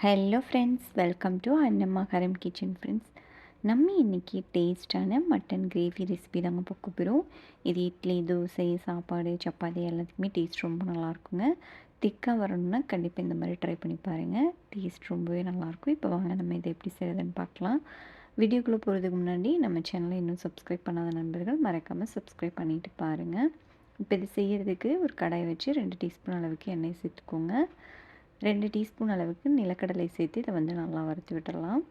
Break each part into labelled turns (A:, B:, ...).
A: Hello friends welcome to Annamma Haram kitchen friends நம்ம இன்றைக்கி டேஸ்ட்டான மட்டன் கிரேவி ரெசிபி தாங்க பார்க்க போகிறோம் இது இட்லி தோசை சாப்பாடு சப்பாத்தி எல்லாத்துக்குமே டேஸ்ட் ரொம்ப நல்லாயிருக்குங்க. திக்காக வரணும்னா கண்டிப்பாக இந்த மாதிரி ட்ரை பண்ணி பாருங்கள் டேஸ்ட் ரொம்பவே நல்லாயிருக்கும். இப்போ வாங்க நம்ம இதை எப்படி செய்கிறதுன்னு பார்க்கலாம். வீடியோக்குள்ளே போகிறதுக்கு முன்னாடி நம்ம சேனலை இன்னும் சப்ஸ்கிரைப் பண்ணாத நண்பர்கள் மறக்காமல் சப்ஸ்கிரைப் பண்ணிவிட்டு பாருங்கள் இப்போ இது செய்கிறதுக்கு ஒரு கடாயை வச்சு ரெண்டு டீஸ்பூன் அளவுக்கு எண்ணெய் சேர்த்துக்கோங்க. ரெண்டு டீஸ்பூன் அளவுக்கு நிலக்கடலை சேர்த்து இதை வந்து நல்லா வறுத்து விட்டுடலாம்.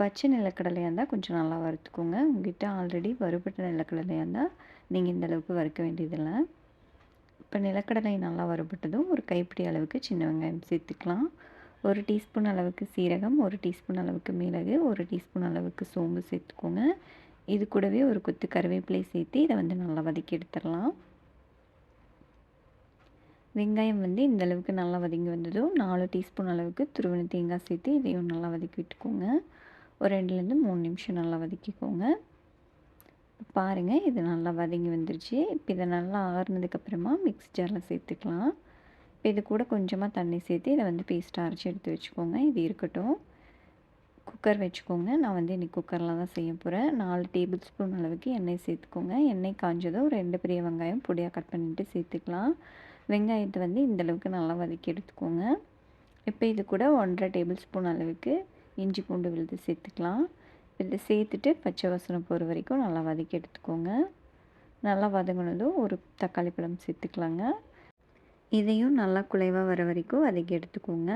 A: பச்சை நிலக்கடலையாக இருந்தால் கொஞ்சம் நல்லா வறுத்துக்கோங்க. உங்ககிட்ட ஆல்ரெடி வறுபட்ட நிலக்கடலையாக இருந்தால் நீங்கள் இந்த அளவுக்கு வறுக்க வேண்டியதில்லை. இப்போ நிலக்கடலை நல்லா வறுபட்டதும் ஒரு கைப்பிடி அளவுக்கு சின்ன வெங்காயம் சேர்த்துக்கலாம். ஒரு டீஸ்பூன் அளவுக்கு சீரகம் ஒரு டீஸ்பூன் அளவுக்கு மிளகு ஒரு டீஸ்பூன் அளவுக்கு சோம்பு சேர்த்துக்கோங்க. இது கூடவே ஒரு கொத்து கருவேப்பிலை சேர்த்து இதை வந்து நல்லா வதக்கி எடுத்துடலாம். வெங்காயம் வந்து இந்த அளவுக்கு நல்லா வதங்கி வந்ததும் நாலு டீஸ்பூன் அளவுக்கு துருவன தேங்காய் சேர்த்து இதையும் நல்லா வதக்கி விட்டுக்கோங்க. ஒரு ரெண்டுலேருந்து மூணு நிமிஷம் நல்லா வதக்கிக்கோங்க. பாருங்கள் இது நல்லா வதங்கி வந்துருச்சு. இப்போ இதை நல்லா ஆறுனதுக்கப்புறமா மிக்ஸ் ஜாரில் சேர்த்துக்கலாம். இப்போ இது கூட கொஞ்சமாக தண்ணி சேர்த்து இதை வந்து பேஸ்ட்டாக அரைச்சி எடுத்து வச்சுக்கோங்க. இது இருக்கட்டும். குக்கர் வச்சுக்கோங்க. நான் வந்து இன்றைக்கி குக்கரில் தான் செய்ய போகிறேன் நாலு டேபிள் ஸ்பூன் அளவுக்கு எண்ணெய் சேர்த்துக்கோங்க. எண்ணெய் காஞ்சதும் ரெண்டு பெரிய வெங்காயம் பொடியாக கட் பண்ணிவிட்டு சேர்த்துக்கலாம். வெங்காயத்தை வந்து இந்தளவுக்கு நல்லா வதக்கி எடுத்துக்கோங்க. இப்போ இது கூட ஒன்றரை டேபிள் ஸ்பூன் அளவுக்கு இஞ்சி பூண்டு விழுது சேர்த்துக்கலாம். இதை சேர்த்துட்டு பச்சை வசனம் போகிற வரைக்கும் நல்லா வதக்கி எடுத்துக்கோங்க. நல்லா வதங்கினதும் ஒரு தக்காளி பழம் சேர்த்துக்கலாங்க. இதையும் நல்லா குலைவாக வர வரைக்கும் வதக்கி எடுத்துக்கோங்க.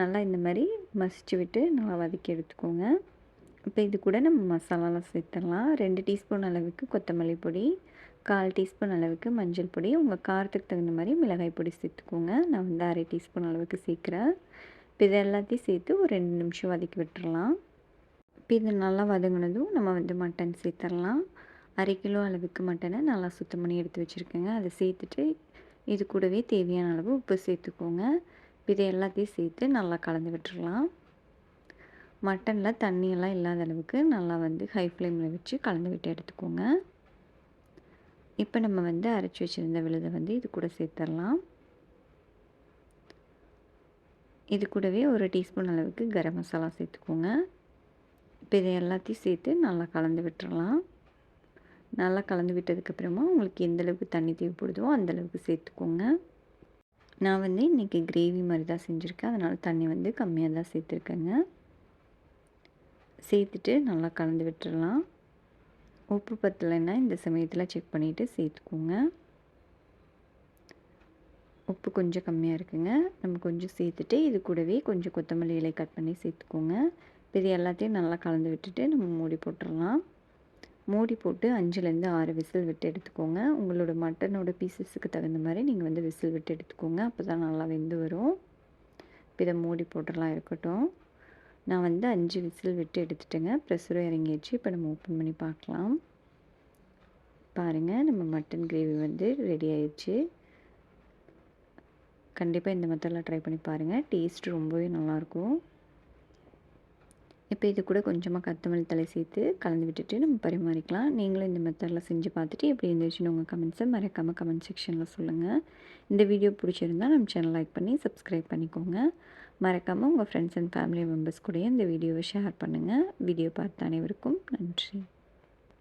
A: நல்லா இந்த மாதிரி மசிச்சு விட்டு நல்லா வதக்கி எடுத்துக்கோங்க. இப்போ இது கூட நம்ம மசாலாலாம் சேர்த்துடலாம். ரெண்டு டீஸ்பூன் அளவுக்கு கொத்தமல்லி பொடி கால் டீஸ்பூன் அளவுக்கு மஞ்சள் பொடி உங்கள் காரத்துக்கு தகுந்த மாதிரி மிளகாய் பொடி சேர்த்துக்கோங்க. நான் வந்து அரை டீஸ்பூன் அளவுக்கு சேர்க்குறேன். இப்போ இது எல்லாத்தையும் சேர்த்து ஒரு ரெண்டு நிமிஷம் வதக்கி விட்டுறலாம் இப்போ இது நல்லா வதங்கினதும் நம்ம வந்து மட்டன் சேர்த்துடலாம். அரை கிலோ அளவுக்கு மட்டனை நல்லா சுத்தம் பண்ணி எடுத்து வச்சுருக்கேங்க. அதை சேர்த்துட்டு இது கூடவே தேவையான அளவு உப்பு சேர்த்துக்கோங்க. இதை எல்லாத்தையும் சேர்த்து நல்லா கலந்து விட்டுடலாம். மட்டனில் தண்ணியெல்லாம் இல்லாத அளவுக்கு நல்லா வந்து ஹை ஃப்ளேமில் வச்சு கலந்து விட்டு எடுத்துக்கோங்க. இப்போ நம்ம வந்து அரைச்சி வச்சுருந்த விழுதை வந்து இது கூட சேர்த்துடலாம் இது கூடவே ஒரு டீஸ்பூன் அளவுக்கு கரம் மசாலா சேர்த்துக்கோங்க. இப்போ இதை எல்லாத்தையும் சேர்த்து நல்லா கலந்து விட்டுறலாம். நல்லா கலந்து விட்டதுக்கப்புறமா உங்களுக்கு எந்த அளவுக்கு தண்ணி தேவைப்படுதோ அந்தளவுக்கு சேர்த்துக்கோங்க. நான் வந்து இன்றைக்கி கிரேவி மாதிரி தான் செஞ்சுருக்கேன். அதனால் தண்ணி வந்து கம்மியாக தான் சேர்த்துருக்கேங்க. சேர்த்துட்டு நல்லா கலந்து விட்டுடலாம் உப்பு பத்தலைன்னா இந்த சமயத்தில் செக் பண்ணிவிட்டு சேர்த்துக்கோங்க. உப்பு கொஞ்சம் கம்மியாக இருக்குங்க. நம்ம கொஞ்சம் சேர்த்துட்டு இது கூடவே கொஞ்சம் கொத்தமல்லி இலை கட் பண்ணி சேர்த்துக்கோங்க. இது எல்லாத்தையும் நல்லா கலந்து விட்டுட்டு நம்ம மூடி போட்டுடலாம் மூடி போட்டு அஞ்சுலேருந்து ஆறு விசில் விட்டு எடுத்துக்கோங்க. உங்களோட மட்டனோட பீசஸுக்கு தகுந்த மாதிரி நீங்கள் வந்து விசில் விட்டு எடுத்துக்கோங்க. அப்போ தான் நல்லா வெந்து வரும். இப்போ இதை மூடி போட்டுடலாம் இருக்கட்டும். நான் வந்து அஞ்சு விசில் விட்டு எடுத்துட்டேங்க. ப்ரெஷரும் இறங்கிடுச்சு. இப்போ நம்ம ஓப்பன் பண்ணி பார்க்கலாம். பாருங்கள் நம்ம மட்டன் கிரேவி வந்து ரெடி ஆயிடுச்சு. கண்டிப்பாக இந்த மெத்தடெலாம் ட்ரை பண்ணி பாருங்கள் டேஸ்ட் ரொம்பவே நல்லாயிருக்கும். இப்போ இது கூட கொஞ்சமாக கத்தமல்லி தலை சேர்த்து கலந்து விட்டுட்டு நம்ம பரிமாறிக்கலாம். நீங்களும் இந்த மெத்தடில் செஞ்சு பார்த்துட்டு எப்படி இருந்துச்சுன்னு உங்கள் கமெண்ட்ஸை மறக்காமல் கமெண்ட் செக்ஷனில் சொல்லுங்கள் இந்த வீடியோ பிடிச்சிருந்தால் நம்ம சேனல் லைக் பண்ணி சப்ஸ்கிரைப் பண்ணிக்கோங்க. மறக்காமல் உங்கள் ஃப்ரெண்ட்ஸ் அண்ட் ஃபேமிலி மெம்பர்ஸ் கூடயும் இந்த வீடியோவை ஷேர் பண்ணுங்கள் வீடியோ பார்த்த அனைவருக்கும் நன்றி.